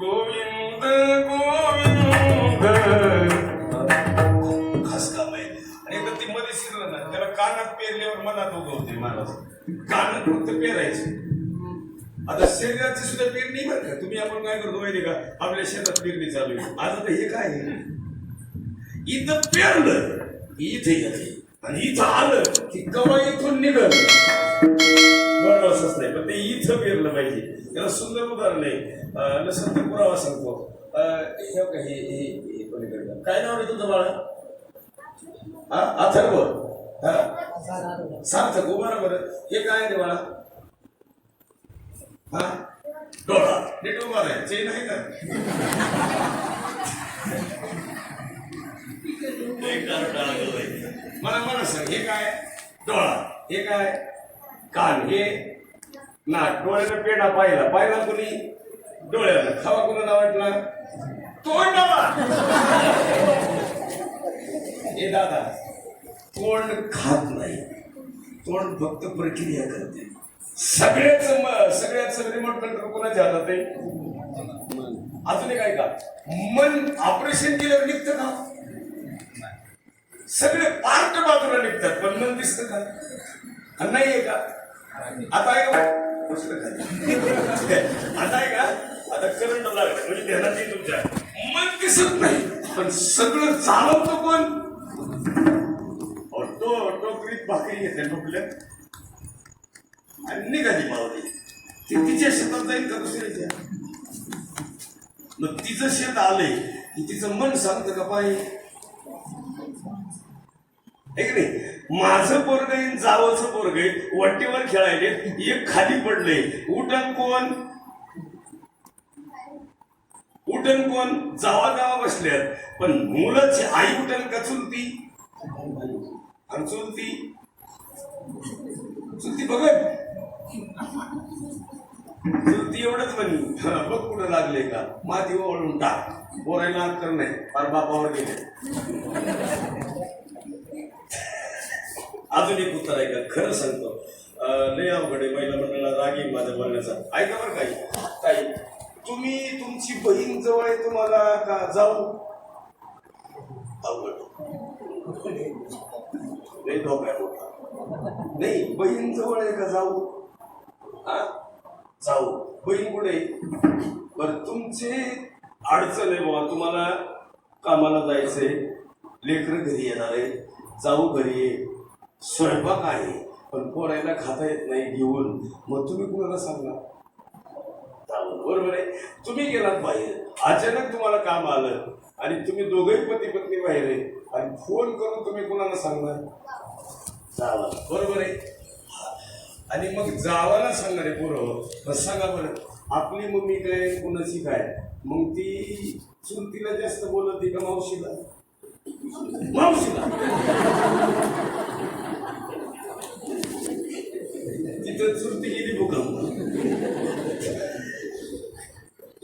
गोविंद गोविंद. खास काम आहे आणि एकदा ती मध्ये शिरलं ना त्याला कानात पेरल्यावर मनात उगवते महाराज कानात फक्त पेरायचे. आता शरीराची सुद्धा पेरणी बरं का? तुम्ही आपण काय करतो माहिती का? आपल्या शेतात पेरणी चालू आहे. आज आता हे काय आहे? इथं पेरलं इथे आणि इथं आलं की कवा इथून निघल? असंच नाही पण ते इथं पेरलं पाहिजे. त्याला सुंदर उदाहरण आहे. अं, नसेल पुरावा सांगतो. हे बघा, हे पलीकडे काय नाव आहे तुझं बाळा? हा अथर्व. हा? सार्थक उभा बरं. हे काय आहे रे बाळा? हा? डोळा. नीट उभा आहे चेन आहे का एक मला मला सांग हे काय? डोळा. हे काय? कान. हे ना डोळ्यानं पेढा पाहिला. पाहिला कुणी डोळ्यानं. खावा कुणाला वाटला? तोंडाला! हे दादा तोंड खात नाही. तोंड फक्त प्रक्रिया करते. सगळ्याच सगळ्याच सगळ्यात रिमोट कंट्रोल कोणाच्या हातात आहे? अजून एक आहे का मन ऑपरेशन केल्यावर निघतं का? सगळे पार्ट बाजूला निघतात पण मन दिसतं का? नाही नाहीये का? आता ऐका. आता आहे का आता करंट लागलं म्हणजे ध्यानात येईल तुमच्या मन दिसत नाही पण सगळं चालवतं कोण तो टोकरीत भाकरी घेते टोपल्यात आणि निघाली मावली ती तिच्या शेतात जाईल का दुसऱ्याच्या मग तिचं शेत आलंय की तिचं मन सांगतं का पाहिजे है की नाही? माझं पोरग जावचं पोरग आहे. वट्टीवर खेळायले एक खाली पडले. उठण कोण? उठण कोण? जावा जावा बसल्यात. पण मुलाची आई उठण का चुलती? आणि चुलती? चुलती बघत? चुलती एवढंच म्हणी. बघ कुठं लागले का? माती ओळून टाक. बोरायला कर नाही. फार बापावर गेले. अजून एक उत्तर आहे का खरं सांगतो. लय अवघड आहे महिला मंडळाला रागी माझ्या बोलण्याचा. ऐका बरं काही. ताई तुम्ही तुमची बहीण जवळ आहे तुम्हाला का जाऊ? अवघड. नाही धोका मोठा. नाही बहीण जवळ आहे का जाऊ? हा? जाऊ. बहीण कुठे आहे? बरं तुमचे अडचण आहे बाबा तुम्हाला कामाला जायचंय. लेकरं घरी येणार आहे जाऊ घरी. ये स्वयंपाक आहे. पण पोरायला खाता येत नाही घेऊन मग तुम्ही कुणाला सांगणार बरोबर आहे. तुम्ही गेलात बाहेर. अचानक तुम्हाला काम आलं. आणि तुम्ही दोघंही पती पत्नी बाहेर आहे. आणि फोन करून तुम्ही कुणाला सांगणार? जावा. बरोबर आहे. आणि मग जावाला सांगणारे पोरं. मग सांगा बरं. आपली मम्मी काय कुणाची काय? मग ती चुलतीला जास्त बोलत का मावशीला? मावशीला. तिथं चुलती गेली भूकंप.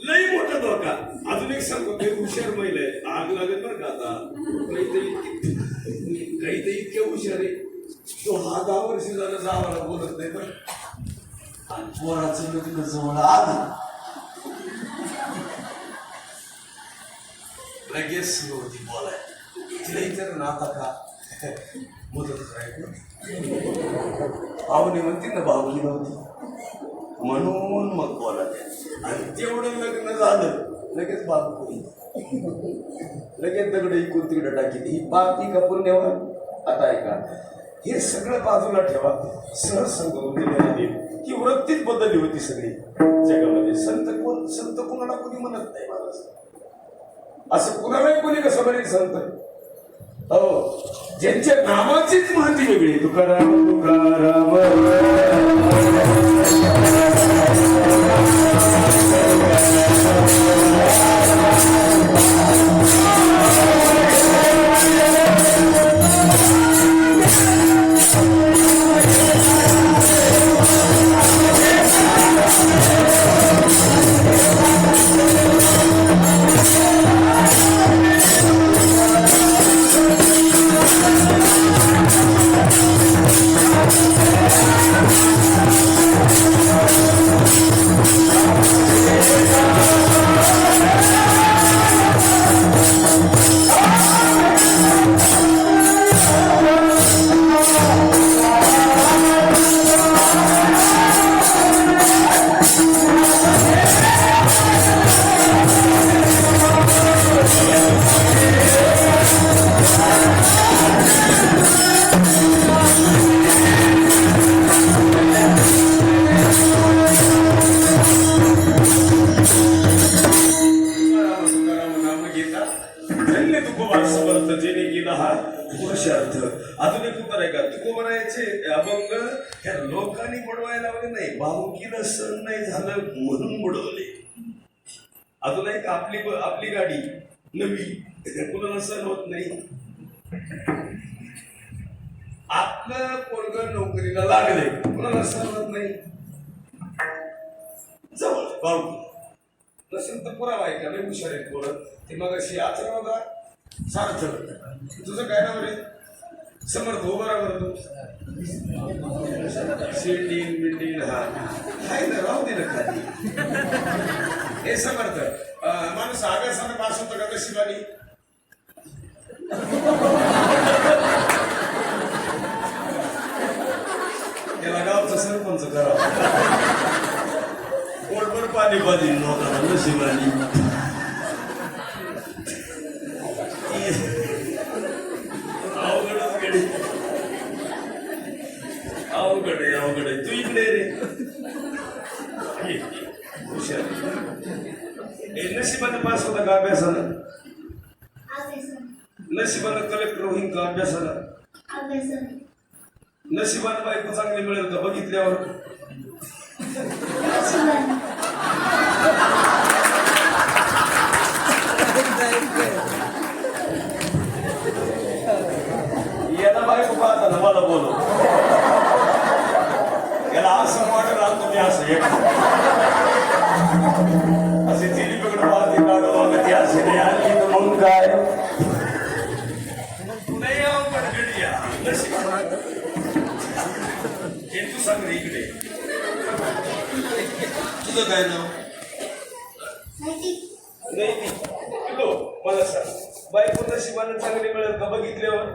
लई मोठा धोका. अजून एक सांगतो ते हुशार महिला आहे आग लागत बरं का आता. काहीतरी काहीतरी इतक्या हुशार आहे तो हा दहा वर्ष झालं जावाला बोलत नाही पण आणि पोराचं लग्न जवळ आलं. लगेच सुरू होती बोलाय तिला इतर नाता का? मदत करायचं भावनी म्हणते ना नव्हती म्हणून मग बोलायचे. आणि तेवढं लग्न झालं लगेच बाप लगेच दगड इकून तिकडे टाकी ही पापी का पुण्यवान? आता ऐका. हे सगळं बाजूला ठेवा. सहज संत होते ही वृत्तीच बदलली होती सगळी. जगामध्ये संत कोण संत कोणाला कोणी म्हणत नाही महाराज असं कुणालाही कोणी कसं बरेच संत? हो. ज्यांच्या नावाचीच माहिती वेगळी तुकाराम तुकाराम. का धन्य तुकोबा समर्थ जेने हा पुरुषार्थ. अजून एक उत्तर आहे का? तुको म्हणायचे अभंग ह्या लोकांनी बुडवायला लावले नाही भाऊकीला सण नाही झालं म्हणून बुडवले. अजून एक आपली आपली गाडी नवी. कुणाला सण होत नाही? आपलं पोरग नोकरीला लागले कुणाला सण होत नाही? जवळ भाऊ नसेल तर पुरावा आहे का? नाही हुशार आहे पोरं. ते मग अशी आचरण होता. सारथ तुझं काय नाव रे? समर्थ हो बरोबर तू. शिंडीन बिल्डिंग हा. काय ना राहू दे ना खाली. हे समर्थ. माणूस आगासानं पास होतं का नशिबानी त्याला गावचा सरपंच करा पोटभर पाणी पाहिजे लोकांना नशिबानी अवघडच गडी अवघड आहे अवघड आहे तू इकडे रे. हुशार नशिबानं पास होता का अभ्यासानं? नशिबानं कलेक्टर होईन का अभ्यासानं. नशिबानं बायको चांगली मिळेल का? बघितल्यावर. याला बायको पाहता ना मला बोलव याला असं वाटत आलं तुम्ही असं एक असे तिन्ही पकडून पाहते काढू मग ती असे नाही आली तर मग काय नाही अवघड गडी या. नशीब. हे तू सांग रे इकडे तुझं काय नाव? नाही ती पिलो मला सांग. बायको नशिबानं चांगली मिळेल का? बघितल्यावर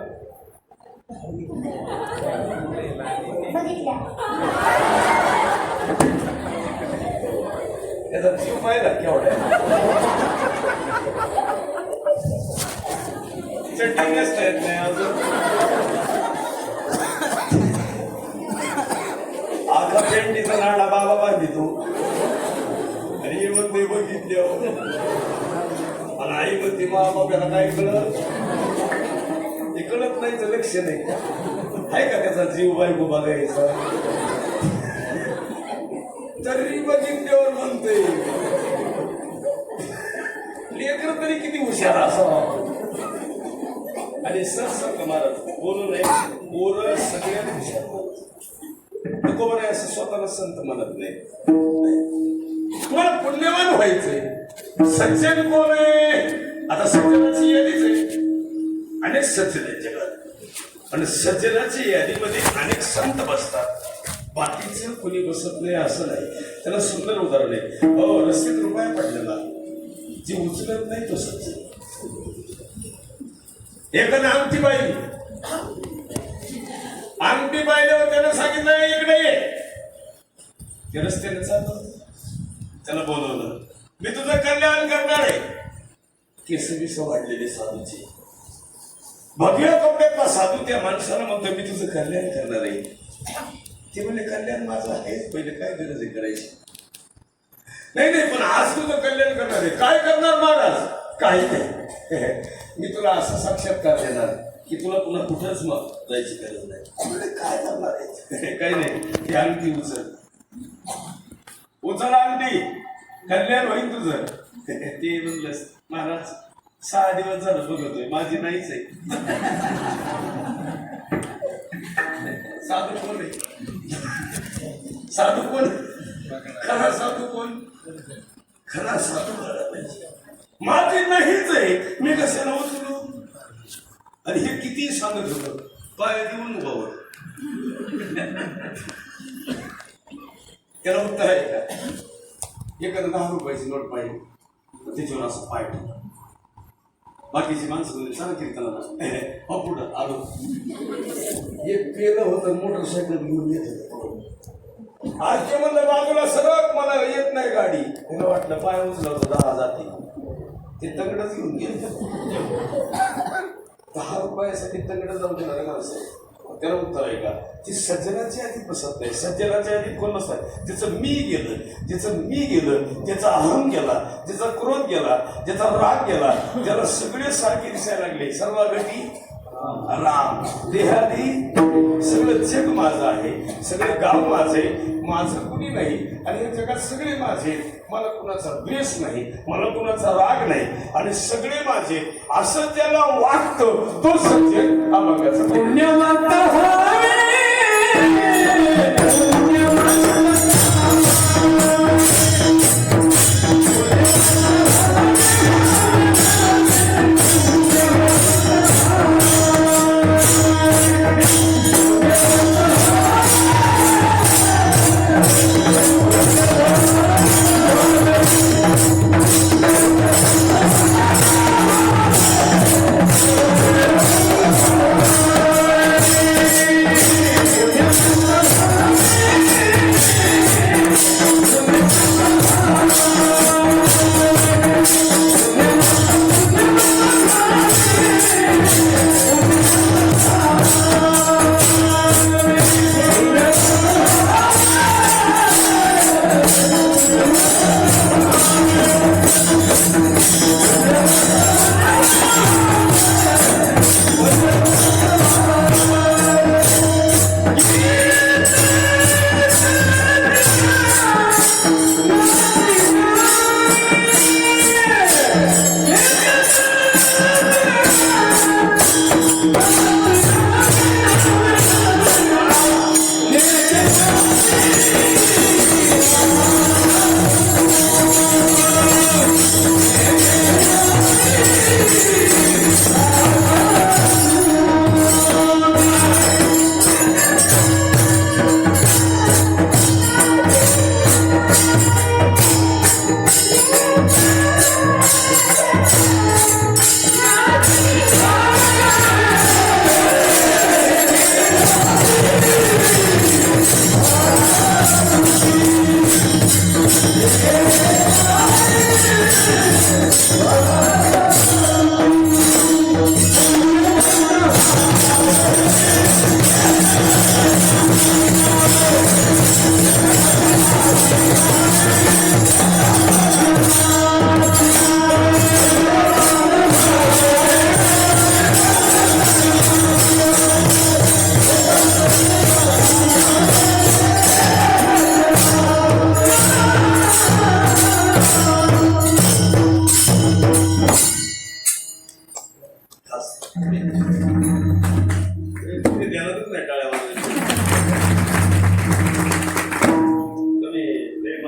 त्याचा जीव पाहिला केवढ्या चटणी नसता येत नाही अजून. आता पेंडीचा नाडा बाबा बांधी तू आणि हे आणि आई म्हणते मा बाबाला काय कळत? कळत नाही तर लक्ष नाही. आहे का त्याचा जीव बायको बघायचा? तरी बघितल्यावर म्हणते लेकर तरी किती हुशार असावा. आणि सत्संग महाराज बोलू नये बोल सगळ्यात हुशार. नको बरं असं स्वतःला संत म्हणत नाही. तुम्हाला पुण्यवान व्हायचंय. सज्जन कोण आहे? आता सज्जनाची यादीच आहे. अनेक सज्जन आहे जगात. आणि सज्जनाची यादीमध्ये अनेक संत बसतात. बाकीचं कोणी बसत नाही असं नाही. त्याला सुंदर उदाहरण आहे. हो रस्त्यात रुपया पडलेला. जी उचलत नाही तो सज्जन. एखादं अंगठी बाई. अंगठी पाहिल्यावर त्यानं सांगितलं इकडे ते रस्त्याने चालतो त्याला बोलवलं. मी तुझं कल्याण करणार आहे. केस बिस वाढलेले साधूचे. भगव्या कपड्यातला साधू त्या माणसाला म्हणतो मी तुझं कल्याण करणार आहे. ते म्हणले कल्याण माझं आहे. पहिले काय गरज आहे करायची? नाही नाही पण आज तुझं कल्याण करणार आहे. काय करणार महाराज? काही नाही. मी तुला असा साक्षात्कार देणार की तुला पुन्हा कुठंच मग जायची गरज नाही. काय करणार आहे? काही नाही. ते अंगठी उचल. उचल अंगठी कल्याण होईल तुझं. ते म्हणलंस महाराज सहा दिवस झालं बघतोय. माझी नाहीच आहे. साधू कोण आहे? साधू कोण? खरा साधू कोण? खरा साधू कळला पाहिजे माझी नाहीच आहे. मी कशाला उचलू? आणि हे किती सांगत होतं. पाय देऊन उभावर त्याला उत्तर आहे का? एखादं दहा रुपयाची नोट पाहिजे. त्याच्यावर असं पाय ठेवला बाकीची माणसं म्हणजे सांग कीर्तनाला. हो पुढं. आलो. एक पेलं होतं मोटरसायकल घेऊन येत होतं. आज ते म्हणलं बाजूला सरळ मला येत नाही गाडी. त्याला वाटलं पाय उचला होतं दहा जाती ते तंगडच घेऊन गेले. दहा रुपयासाठी तंगड जाऊन देणार माणसं. आहे. त्याला उत्तर आहे का? ती सज्जनाची आधी बसत नाही सज्जनाच्या आधी कोण नसतात? त्याचं मी गेलं ज्याचं मी गेलं त्याचा अहम गेला ज्याचा क्रोध गेला ज्याचा राग गेला त्याला सगळे सारखे दिसायला लागले. सर्व गटी राम. देहादी सगळं जग माझं आहे. सगळं गाव माझे माझं कुणी नाही आणि या जगात सगळे माझे मला कुणाचा द्वेष नाही मला कुणाचा राग नाही आणि सगळे माझे असं ज्याला वाटतं तो सज्जन अभंगाचा पुण्यवंत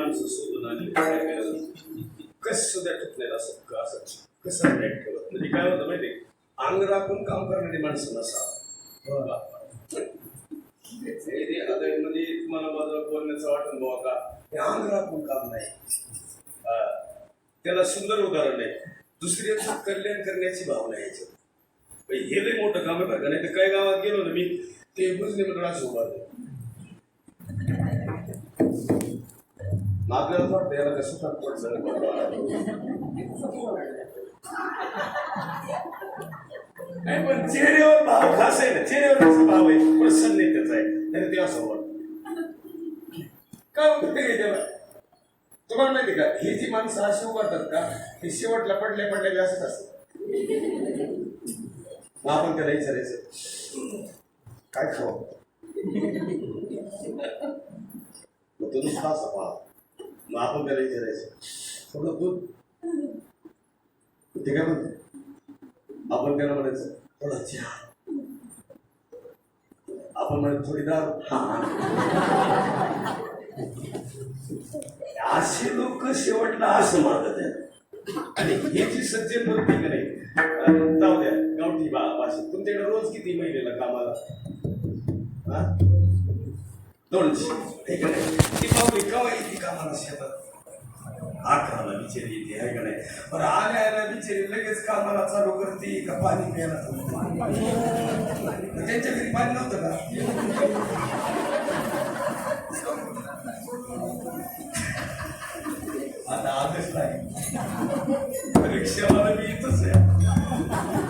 माणसं शोधून आणि काय कसं सुद्धा ठेवलं असं का असं कसं नाही ठेवत म्हणजे काय होतं माहिती अंग राखून काम करणारी माणसं नसावं म्हणजे तुम्हाला माझं बोलण्याचं वाटून बघा का हे अंग राखून काम नाही. त्याला सुंदर उदाहरण आहे. दुसऱ्याचं कल्याण करण्याची भावना याच्यात. हे लई मोठं काम आहे बरं का? नाही तर काही गावात गेलो ना मी ते बुजले मंडळ उभारलं. मग आपल्याला वाटतं याला कसं फरक नाही पण चेहऱ्यावर भाव खास आहे ना चेहऱ्यावर कसा भाव आहे? प्रसन्नतेचा आहे त्याने ते असं काय उपयोग त्याला? तुम्हाला माहिती का? ही जी माणसं अशी उभारतात का हे शेवटला पडल्या पडल्या व्यासच असंच असतं. मग आपण त्याला विचारायचं काय खाऊ? तो नुसता असा आपण त्याला विचारायचं थोडं खूप. ते काय म्हणते? आपण त्याला म्हणायचं? थोडा चहा. आपण म्हणायचं थोडी दारू. हा. असे लोक शेवटला असं मागत आणि हे जी सज्जन बोलते का नाही? जाऊ द्या गावठी बा भाषेत तुमच्याकडे रोज किती महिलेला कामाला? हा? दोनशे हे का नाही ती पाहुणी केव्हा येते कामाला शेतात अकराला बिचारी येते आहे का नाही पण आल्या बिचारी लगेच कामाला चालू करते का पाणी प्यायला चालू त्यांच्या घरी पाणी नव्हतं का आता आदेश नाही रिक्षावाला मी येतच आहे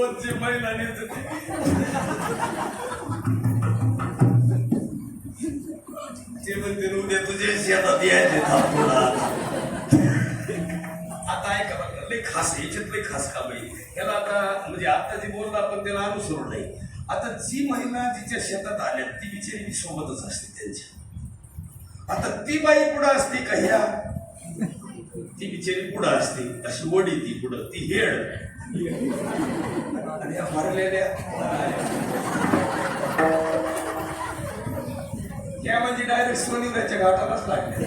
रोजची जे महिला ते. म्हणते उद्या तुझे शेतात यायचे आता ऐका बघा लय खास याच्यात याच्यातले खास काम आहे. ह्याला आता म्हणजे आता जे बोललं आपण त्याला अनुसरून नाही. आता जी महिला जिच्या शेतात आल्या ती बिचारी सोबतच असते त्यांच्या. आता ती बाई पुढं असते का ह्या? ती बिचारी पुढं असते. अशी वडी ती पुढं. ती हेड. आणि हरलेल्या त्या म्हणजे डायरेक्ट सोनीराच्या घाटालाच लागल्या.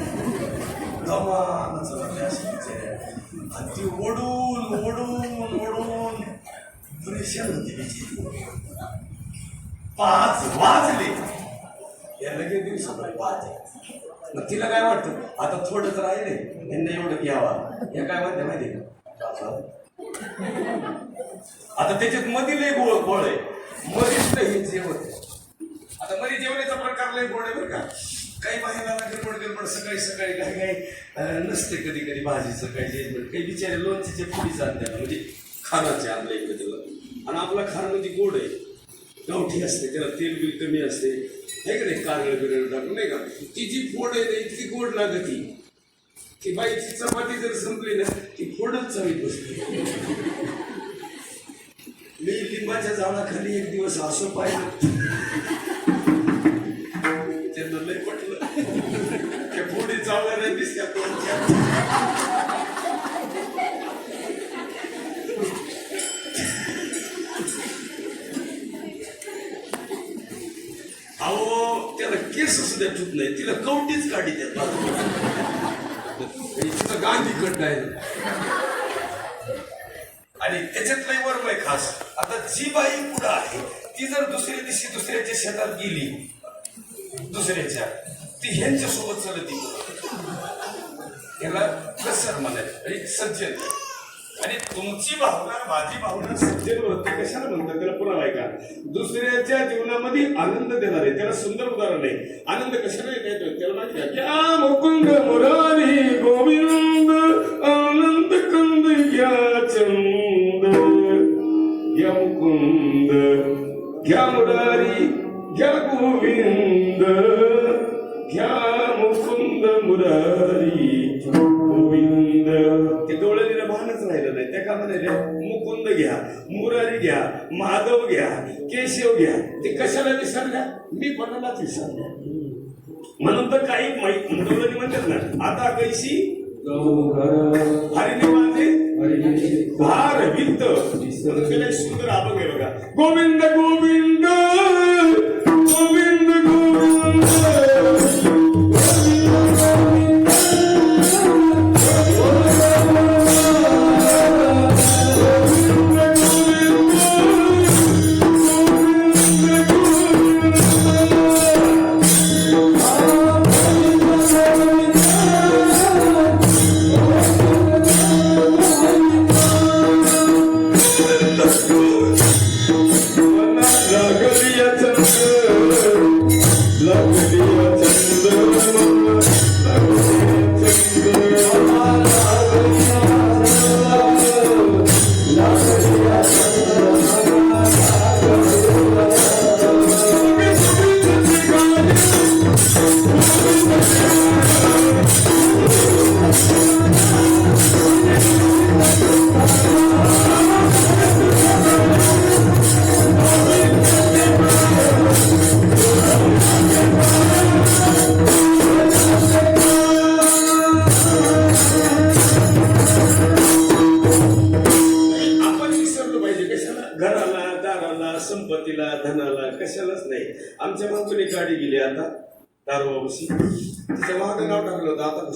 गमानच वाटल्या अशी बिचाऱ्या. आणि ती ओढून ओढून ओढून परेशान होती बिचारी पाच वाजले. या लगेच दिवसाला पाच. मग तिला काय वाटतं? आता थोडंच राहिले यांना एवढं घ्यावा या काय म्हणते माहिती आहे का? आता त्याच्यात मधील एक गोळ गोळ आहे. मधीच हे जेवण आता मध्ये जेवणाचा प्रकार लय गोड आहे बरं का. काही महिलांना गडबड गडबड सकाळी सकाळी काही काही नसते कधी कधी भाजीचं काही जेवण काही बिचारे लोणचे पुढीच आणतात. म्हणजे खानाचे आणलं इकडे त्याला आणि आपला खार म्हणजे गोड आहे. गावठी असते त्याला तेल बिल कमी असते. हे का नाही कारलं बिरळ टाकून नाही का? ती जी फोड आहे ना इतकी गोड लागती. की बाईची चपाती जर संपली ना ती फोडच चवीत बसते. मी लिंबाच्या झाडाखाली एक दिवस असं पाहिलं. सुद्धा ठुत नाही. तिला कवटीच काढी तिचं गांधी कट आहे. आणि त्याच्यात लय वर्म आहे खास. आता जी बाई पुढं आहे ती जर दुसऱ्या दिवशी दुसऱ्याच्या शेतात गेली दुसऱ्याच्या ती ह्यांच्या सोबत चालती त्याला कसर म्हणायचं? आणि सज्जन. आणि तुमची भावना माझी भावना सज्जन वृत्ती कशाला म्हणतात? त्याला पुरावा ऐका दुसऱ्याच्या जीवनामध्ये आनंद देणारे त्याला सुंदर उदाहरण आहे आनंद कशाला येतो त्याला माहिती या मुकुंद मुरारी गोविंद आनंद कंद घ्या चंद. घ्या मुकुंद घ्या मुरारी घ्या गोविंद घ्या मुकुंद मुरारी. राहिलं मुकुंद घ्या मुरारी घ्या माधव घ्या केशव घ्या. ते कशाला विसरल्या? मी कोणालाच विसरल्या. म्हणून तर काही माहीत डोळ्याने म्हणतात ना आता कैशी हरिने माझे भार वित्त सुंदर अभंग आहे बघा. गोविंद गोविंद!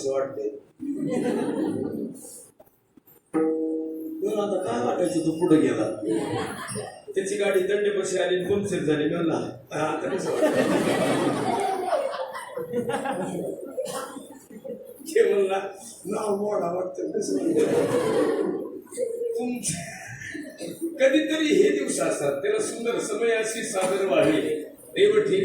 वाटते वाटतंय. आता काय वाटायचं? तू पुढे गेला. त्याची गाडी दंडेपाशी आली पंक्चर झाली. म्हणला आता कसं वाटत म्हणला नाव मोडा वाटत कसं तुमच्या कधीतरी हे दिवस असतात. त्याला सुंदर समय अशी सादर वाढली देव ठीक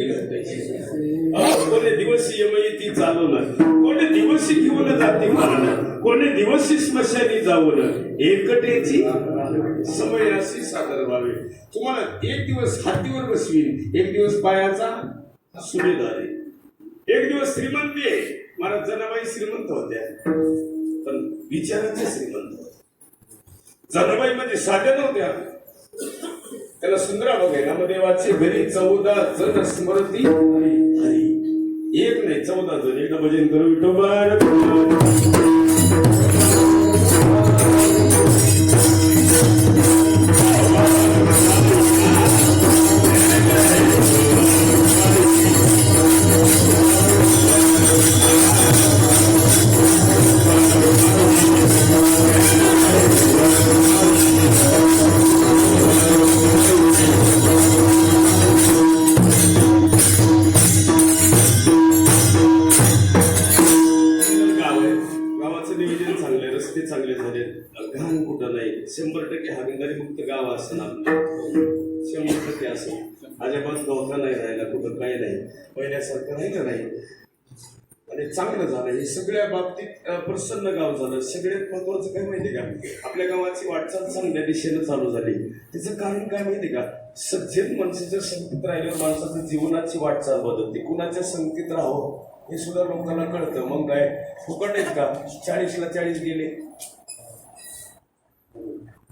कोणी दिवशी यमयती चालवलं कोणी दिवशी घेऊन जाते मरण कोणी दिवशी स्मशानी जाऊन एकटेची समय अशी सादर व्हावी. तुम्हाला एक दिवस हातीवर बसवीन. एक दिवस पायाचा सुभेदार आहे. एक दिवस श्रीमंत आहे. मला जनाबाई श्रीमंत होत्या. पण विचाराचे श्रीमंत होते. जनाबाई म्हणजे साध्या नव्हत्या. त्याला सुंदरा बघे नामदेवाचे घरी चौदा जण स्मृती. एक नाही चौदा जण एकदा भजन करू विठोबा. शंभर टक्के असं. अजिबात गवता नाही राहिला कुठं काही नाही. पहिल्यासारखं राहिलं नाही? आणि चांगलं झालं. हे सगळ्या बाबतीत प्रसन्न गाव झालं. सगळ्यात महत्वाचं काय माहिती का? आपल्या गावाची वाटचाल चांगल्या दिशेनं चालू झाली. त्याचं कारण काय माहिती का? सज्जन माणसाचं संगतीत राहिल्यावर माणसाचं जीवनाची वाटचाल बदलते. कुणाच्या संगतीत राहावं हे सुद्धा लोकांना कळतं. मग काय? फुकट आहेत का? चाळीसला चाळीस गेले.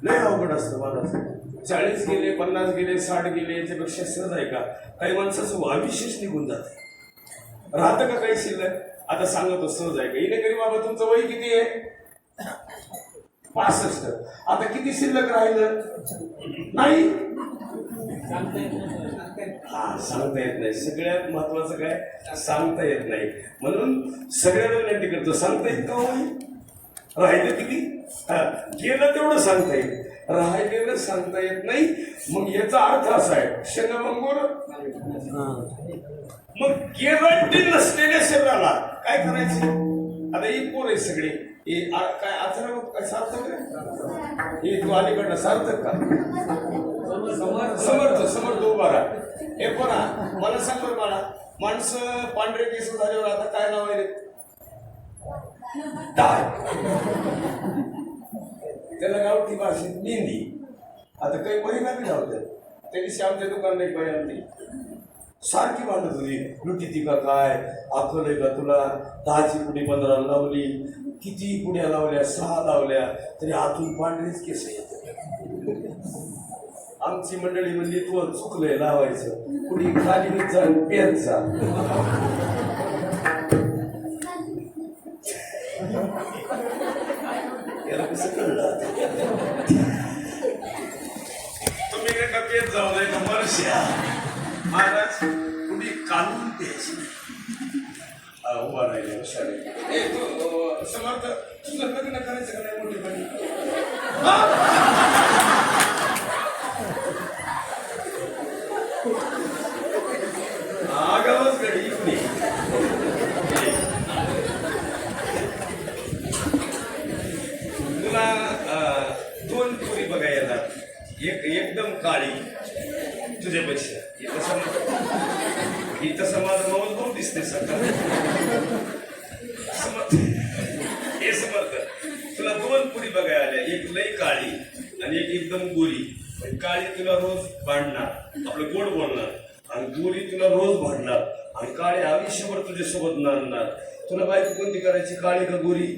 लय अवघड असतं मला चाळीस गेले पन्नास गेले साठ गेले याच्यापेक्षा सहज आहे का? काही माणसाचं आयुष्यच निघून जाते. राहतं का काही शिल्लक? आता सांगतो सहज आहे का? हिने करी बाबा तुमचं वय किती आहे? पासष्ट. आता किती शिल्लक राहिलं? नाही? हा सांगता येत नाही. सगळ्यात महत्वाचं काय? सांगता येत नाही. म्हणून सगळ्यांना विनंती करतो. सांगता येत का होईल राहिलं किती गेलं तेवढं सांगता येईल. राहिलेलं सांगता येत नाही. मग याचा अर्थ असा आहे शनमंगोर मग गॅरंटी नसलेल्या शरीराला काय करायचे? आता ही पोर आहे सगळी. हे काय आचरण काय सार्थक आहे? हे तू अलीकडनं सार्थक का? समर्थ. समर्थ उभा राहा. हे पोरा मला सांग बरं बाळा माणसं पांढरे केस झाल्यावर आता काय नाव आहे त्याला गावठी भाषेत मेहंदी. आता काही परिणामी बी लावतात त्या दिवशी आमच्या दुकान एक बाई सारखी भांडत होती. लुटी ती का काय? आखल आहे का तुला? दहाची पुढे पंधरा लावली. किती पुण्या लावल्या? सहा लावल्या. तरी आतून पांढरीच केस येत आमची मंडळी म्हणली तू चुकलंय लावायचं. कुणी खाली पेनचा वर्षा महाराज पुढी काढून प्यायची हा, उभा राहिले आहे. ए तू समर्थ तुझं लग्न करायचं का नाही मोठे आगावच गडी इकडे. तुला दोन पुरी बघायला एक एकदम काळी. तुझ्यापेक्षा इथं समाज इथं समाज मौज खूप दिसते सरकार? समर्थ हे समर्थ. तुला दोन पुरी बघायला आल्या. एक लई काळी आणि एक एकदम गोरी. काळी तुला रोज भांडणार. आपलं गोड बोलणार. आणि गोरी तुला रोज भांडणार. आणि काळी आयुष्यभर तुझ्यासोबत नांदणार. तुला बायको कोणती करायची? काळी का गोरी?